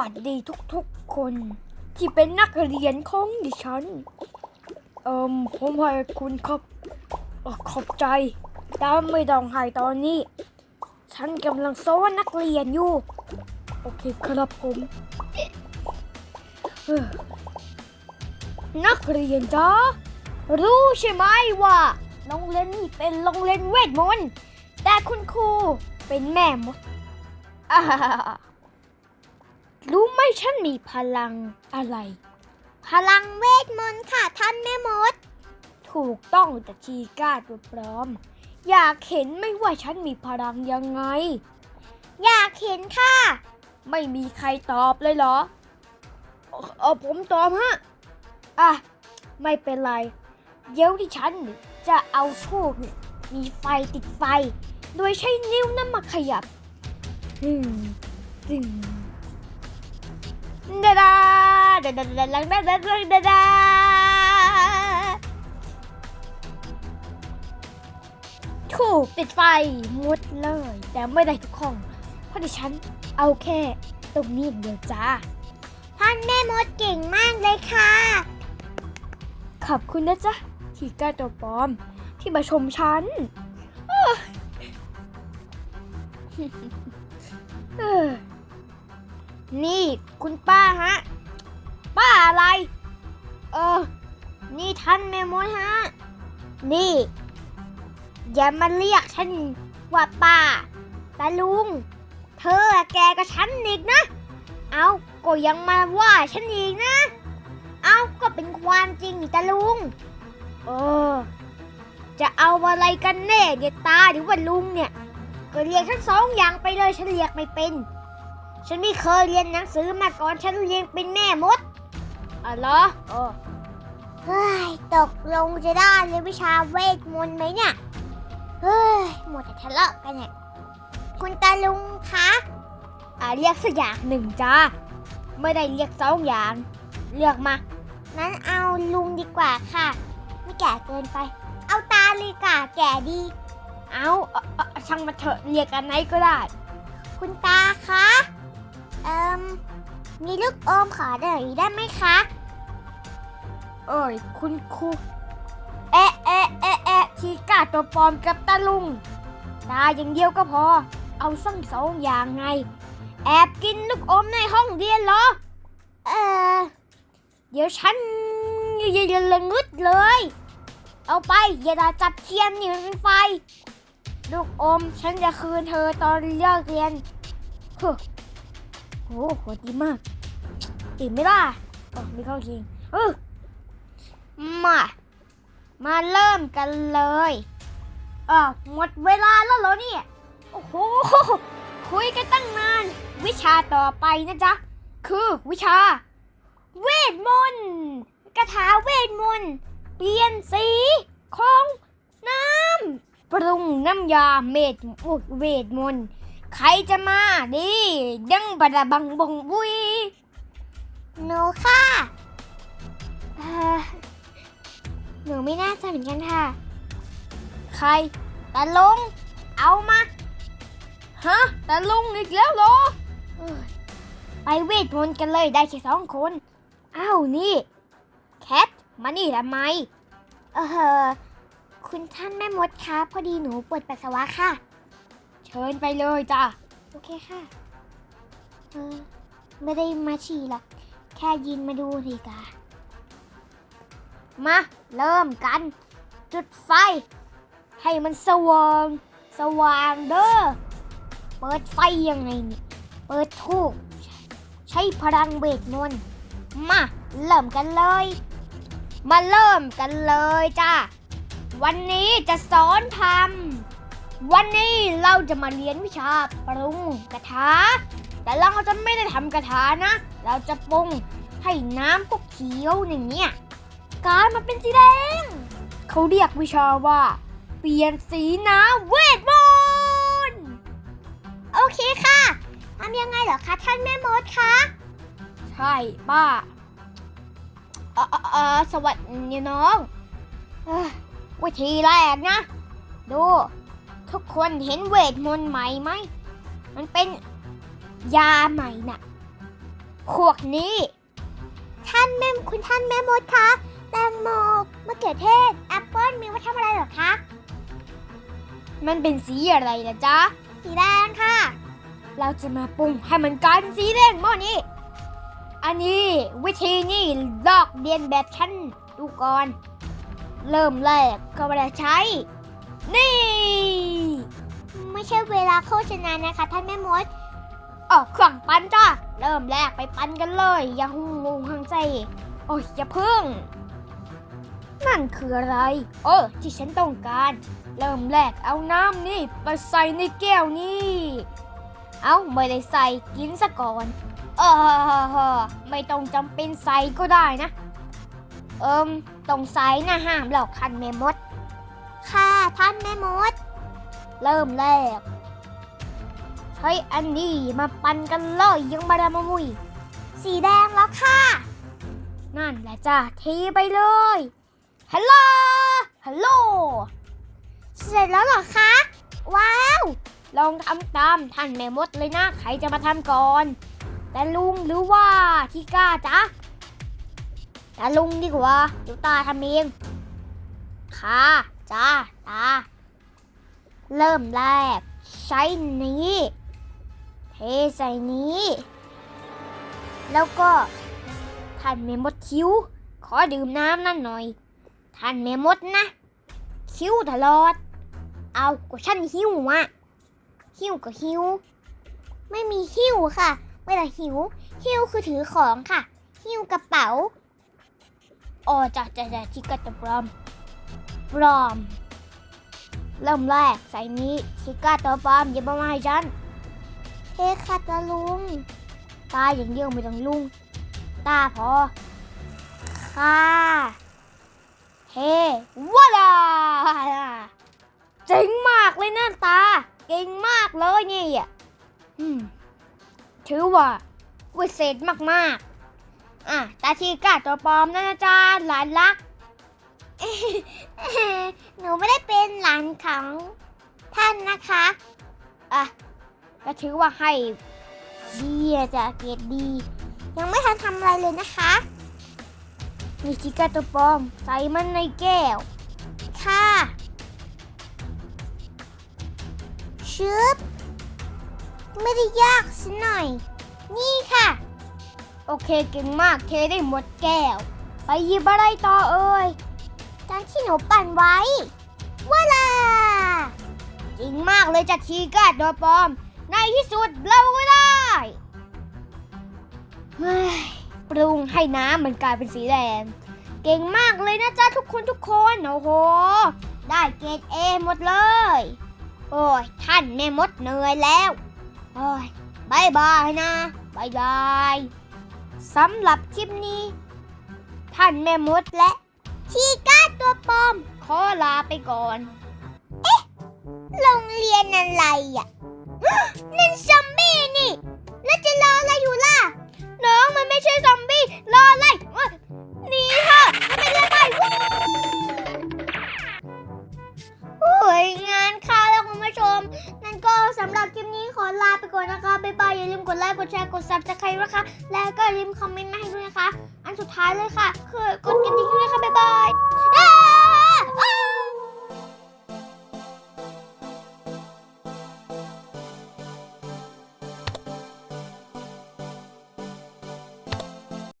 วัสดีทุกๆคน ที่เป็นนักเรียนของดิฉัน เอิมผมให้คุณครับขอบใจแต่ไม่ต้องให้ตอนนี้ ฉันกำลังสอนนักเรียนอยู่ โอเคครับผม นักเรียนจ้ารู้ใช่ไหมว่าโรงเรียนนี้เป็นโรงเรียนเวทมนต์แต่คุณครูเป็นแม่มดอ่า รู้ไหมฉันมีพลังอะไร พลังเวทมนต์ค่ะท่านแม่มด ถูกต้องแต่ชีก้าตัวปลอม อยากเห็นไม่ว่าฉันมีพลังยังไง อยากเห็นค่ะ ไม่มีใครตอบเลยเหรอ เออผมตอบฮะ อะ ไม่เป็นไร เดี๋ยวที่ฉันจะเอาทูบมีไฟติดไฟ โดยใช้นิ้วนั้นมาขยับดึงดึง ดาดาดาดาดาดาดาดาดาดาถูกติดไฟหมดเลย แต่ไม่ได้ทุกห้องเพราะดิฉันเอาแค่ตรงนี้อย่างเดียวจ้าท่านแม่มดเก่งมากเลยค่ะ ขอบคุณนะจ๊ะ ที่กล้าตัวปลอม ที่มาชมฉันเออ นี่คุณป้าฮะ ป้าอะไร เออ นี่ท่านแม่มดฮะ นี่ อย่ามาเรียกฉันว่าป้าตาลุง เธอแกกับฉันอีกนะ เอาก็ยังมาว่าฉันอีกนะ เอาก็เป็นความจริงนี่ตาลุง เออ จะเอาอะไรกันแน่เนี่ยตาหรือว่าลุงเนี่ย ก็เรียกทั้งสองอย่างไปเลยฉันเรียกไม่เป็น ฉันไม่เคยเรียนหนังสือมาก่อน ฉันเรียนเป็นแม่มดอ๋อเหรอเออเฮ้ย ตกลงจะได้เรียนวิชาเวทมนต์ไหมเนี่ย เฮ้ยหมดแต่ทะเลาะกันเนี่ย คุณตาลุงคะอะเรียกสักอย่างหนึ่งจ้า ไม่ได้เรียกสองอย่าง เลือกมา นั้นเอาลุงดีกว่าค่ะ ไม่แก่เกินไป เอาตาเลยค่ะแก่ดี เอาเอาเอาช่างมาเถอะเรียกอันไหนก็ได้ คุณตาคะ เอ่มมีลูกอมขอหน่อยได้ไหมคะ เอ้ยคุณครูแอะแอะแอะแอะทีกาตัวปลอมกับตาลุง ตาอย่างเดียวก็พอ เอาสั่งสองอย่างไง แอบกินลูกอมในห้องเรียนเหรอ เออเดี๋ยวฉันอย่าอย่าละงึดเลย เอาไปอย่าดาจับเทียนหนีนไฟ ลูกอมฉันจะคืนเธอตอนเลิกเรียน เฮ้โหดีมากตื่นไม่ล่ะอ๋อไม่เข้าคิงเออมา มาเริ่มกันเลยอ่าวหมดเวลาแล้วเหรอเนี่ย โอ้โห คุยกันตั้งนาน วิชาต่อไปนะจ๊ะ คือวิชา เวทมนต์คาถาเวทมนต์เปลี่ยนสีของน้ำปรุงน้ำยาเมดเวทมนต์ ใครจะมาดิดังบดะบังบงบุยหนูค่ะหนูไม่น่าจะเหมือนกันค่ะ ใครตาลงเอามา ฮะตาลุงอีกแล้วเหรอ ไปเวทมนต์กันเลยได้แค่สองคนอ้าวนี่ แคทมานี่ทำไม เออคุณท่านแม่มดคะพอดีหนูปวดปัสสาวะค่ะ เชิญไปเลยจ้ะโอเคค่ะเออไม่ได้มาฉี่หรอกแค่ยินมาดูดีกามา เริ่มกัน จุดไฟ ให้มันสว่างสว่างเด้อเปิดไฟยังไงเนี่ยเปิดทูบใช้พลังเวทมนต์มา เริ่มกันเลย มาเริ่มกันเลยจ้าวันนี้จะสอนทำ วันนี้เราจะมาเรียนวิชาปรุงกระทะ แต่เราจะไม่ได้ทำกระทะนะ เราจะปรุงให้น้ำพวกเขียวอย่างเนี้ยกลายมาเป็นสีแดง เขาเรียกวิชาว่า เปลี่ยนสีน้ำเวทมนต์โอเคค่ะทำยังไงเหรอคะท่านแม่มดคะ ใช่ป้าเออเอ่อเออสวัสดีน้องเอ้อวิธีแรกนะ ดู ทุกคนเห็นเวทมนต์ใหม่ไหม มันเป็นยาใหม่น่ะ พวกนี้ ท่านแม่คุณท่านแม่มดคะ แตงโมมะเขือเทศ แอปเปิ้ลมีไว้ทำอะไรเหรอคะ มันเป็นสีอะไรล่ะจ๊ะ สีแดงค่ะ เราจะมาปรุงให้มันกลายเป็นสีแดงหม้อนี้ อันนี้วิธีนี้ลอกเรียนแบบฉันดูก่อน เริ่มแรกก็ไม่ได้ใช้ นี่ ไม่ใช่เวลาโฆษณานะคะ ท่านแม่มดออกเครื่องปั้นจ้าเริ่มแรกไปปั้นกันเลยอย่าหุ่งงงหังใจ โอ้ยอย่าพึ่ง นั่นคืออะไรเออที่ฉันต้องการ เริ่มแรกเอาน้ำนี่ไปใส่ในแก้วนี่เอาไม่ได้ใส่กินซะก่อนเออไม่ต้องจำเป็นใส่ก็ได้นะ เอิมต้องใส่นะห้ามหลอกคันเมมด ท่านแม่มด เริ่มแรกใช้อันนี้มาปั่นกันเลยยังมาดามมุย สีแดงแล้วค่ะ นั่นแหละจ้ะทีไปเลยฮัลโหลฮัลโหลเสร็จแล้วเหรอคะ ว้าว ลองทำตามท่านแม่มดเลยนะใครจะมาทำก่อน แต่ลุงหรือว่าที่กล้าจ๊ะแต่ลุงดีกว่าเดี๋ยวตาทำเองค่ะ จ้าตา เริ่มแรก ใช้นี้ เทใส่นี้ แล้วก็ท่านแม่มดคิ้ว ขอดื่มน้ำนั่นหน่อย ท่านแม่มดนะ คิ้วตลอด เอาก็ฉันหิวอะหิวก็หิว ไม่มีหิ้วค่ะไม่ได้หิว หิ้วคือถือของค่ะ หิ้วกระเป๋าอ๋อจ้ะจ้ะจ้ะที่กัตปลอม ปลอม เริ่มแรกใส่นี้ทิก้าตัวปลอมอย่ามาให้ฉันเทค่ะตาลุง ตาอย่างเดียวไม่ต้องลุง ตาพอ ค่ะ เฮ้ว้าลาเจ๋งมากเลยนะตา เก่งมากเลยนี่อะถือว่าวิเศษมากๆ อะ ตาชีก้าตัวปลอมนะนะจ๊ะหลานรัก หนูไม่ได้เป็นหลานของท่านนะคะ อะ ก็ถือว่าให้ดีจะเกดดี ยังไม่ทันทำอะไรเลยนะคะ มีชิกาตัวปลอม ใส่มันในแก้ว ค่ะชึบไม่ได้ยากสักหน่อย นี่ค่ะ โอเคเก่งมากเทได้หมดแก้ว ไปหยิบอะไรต่อเอ่ย ตามที่หนูปั่นไว้ว้าล่ะจริงมากเลยจ้ะชีกาตัวปลอม ในที่สุดเราก็ได้เฮ้ยปรุงให้น้ำมันกลายเป็นสีแดง เก่งมากเลยนะจ๊ะทุกคนทุกคน โอ้โห ได้เกรดเอหมดเลย โอ้ย ท่านแม่มดเหนื่อยแล้ว โอ้ยบายบายนะบายบายสำหรับคลิปนี้ ท่านแม่มดและ ชีก้าตัวปลอม ขอลาไปก่อน เอ๊ะ โรงเรียนอะไรอะ นั่นซอมบี้นี่ แล้วจะรออะไรอยู่ล่ะ น้องมันไม่ใช่ซอมบี้ รออะไรหนีค่ะไม่เป็นไรไปโอ้ยงานค่าแล้วคุณผู้ชม นั่นก็สำหรับคลิปนี้ขอลาไปก่อนนะคะ บ๊ายบาย อย่าลืมกดไลค์ กดแชร์ กดซับสไครต์นะคะ แล้วก็อย่าลืมคอมเมนต์มาให้ด้วยนะคะ อันสุดท้ายเลยค่ะ คือก